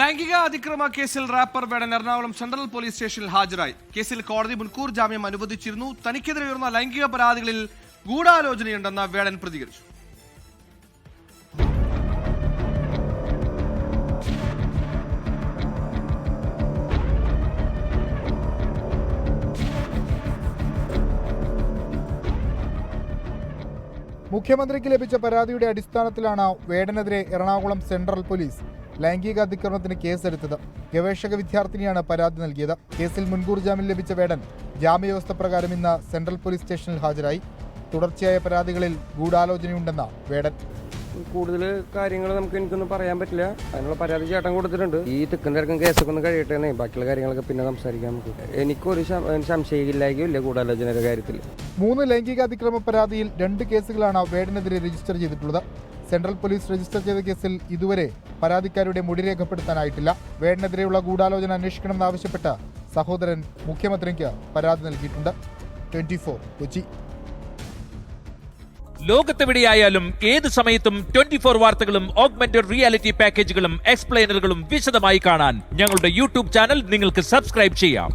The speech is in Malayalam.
ലൈംഗിക അതിക്രമ കേസിൽ rapper Vedan Ernakulam central police സ്റ്റേഷനിൽ ഹാജരായി. കേസിൽ കോടതി മുൻകൂർ ജാമ്യം അനുവദിച്ചിരുന്നു. തനിക്കെതിരെ ഉയർന്ന ലൈംഗിക പരാതികളിൽ ഗൂഢാലോചനയുണ്ടെന്ന് വേടൻ പ്രതികരിച്ചു. മുഖ്യമന്ത്രിക്ക് ലഭിച്ച പരാതിയുടെ അടിസ്ഥാനത്തിലാണ് വേടനെതിരെ എറണാകുളം സെൻട്രൽ പോലീസ് ലൈംഗിക അതിക്രമത്തിന് കേസെടുത്തത്. ഗവേഷക വിദ്യാർത്ഥിനിയാണ് പരാതി നൽകിയത്. കേസിൽ മുൻകൂർ ജാമ്യം ലഭിച്ച വേടൻ ജാമ്യവ്യവസ്ഥ പ്രകാരം ഇന്ന് സെൻട്രൽ പോലീസ് സ്റ്റേഷനിൽ ഹാജരായി. തുടർച്ചയായ പരാതികളിൽ ഗൂഢാലോചനയുണ്ടെന്ന വേടൻ. കൂടുതൽ കാര്യങ്ങൾ നമുക്ക് എനിക്കൊന്നും പറയാൻ പറ്റില്ല. അതിനുള്ള പരാതി ചേട്ടൻ കൊടുത്തിട്ടുണ്ട്. ഈ തിക്കും തിരക്കും കേസൊക്കെ ഒന്ന് കഴിയട്ടെ ബാക്കിയുള്ള കാര്യങ്ങളൊക്കെ പിന്നെ സംസാരിക്കാം നമുക്ക്. എനിക്കൊരു സംശയമില്ലായിരിക്കും ഇല്ല ഗൂഢാലോചനയുടെ കാര്യത്തിൽ. മൂന്ന് ലൈംഗിക അതിക്രമ പരാതിയിൽ രണ്ട് കേസുകളാണ് വേടനെതിരെ രജിസ്റ്റർ ചെയ്തിട്ടുള്ളത്. സെൻട്രൽ പോലീസ് രജിസ്റ്റർ ചെയ്ത കേസിൽ ഇതുവരെ പരാതിക്കാരുടെ മൊഴി രേഖപ്പെടുത്താനായിട്ടില്ല. വേടനെതിരെയുള്ള ഗൂഢാലോചന അന്വേഷിക്കണമെന്നാവശ്യപ്പെട്ട് സഹോദരൻ മുഖ്യമന്ത്രിക്ക് പരാതി നൽകിയിട്ടുണ്ട്. Twenty four Kochi. ലോകത്തെവിടെയായാലും ഏത് സമയത്തും ട്വന്റി ഫോർ വാർത്തകളും ഓഗ്മെന്റഡ് റിയാലിറ്റി പാക്കേജുകളും എക്സ്പ്ലെയിനറുകളും വിശദമായി കാണാൻ ഞങ്ങളുടെ യൂട്യൂബ് ചാനൽ നിങ്ങൾക്ക് സബ്സ്ക്രൈബ് ചെയ്യാം.